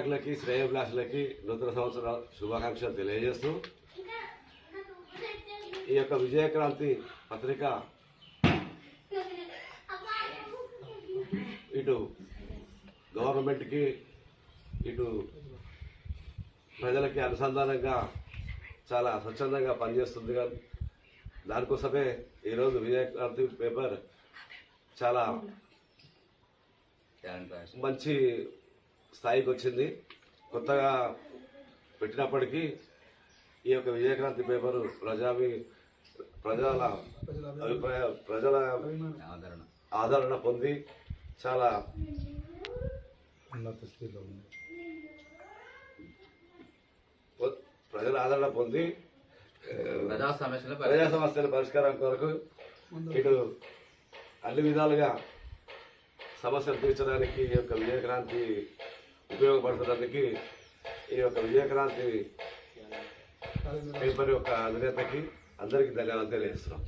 పాఠకులకి శ్రేయభిలాషులకి నూతన సంవత్సర శుభాకాంక్షలు తెలియజేస్తూ ఈ యొక్క విజయక్రాంతి పత్రిక ఇటు గవర్నమెంట్కి ఇటు ప్రజలకి అనుసంధానంగా చాలా స్వచ్ఛందంగా పనిచేస్తుంది కానీ దానికోసమే ఈరోజు విజయక్రాంతి పేపర్ చాలా మంచి స్థాయికి వచ్చింది కొత్తగా పెట్టినప్పటికీ ఈ యొక్క విజయక్రాంతి పేపరు ప్రజావి ప్రజల అభిప్రాయ ప్రజల ఆదరణ ఆదరణ పొంది చాలా ఉన్నత స్థితిలో ఉంది. పొ- ప్రజల ఆదరణ పొంది ప్రజా సమస్యల ప్రజా సమస్యల పరిష్కారం కొరకు ఇటు అన్ని విధాలుగా సమస్యలు తీర్చడానికి ఈ యొక్క విజయక్రాంతి ఉపయోగపడుతున్నందుకు ఈ యొక్క విజయక్రాంతి పేపర్ యొక్క అధినేతకి అందరికీ ధన్యవాదాలు తెలియజేస్తున్నాం.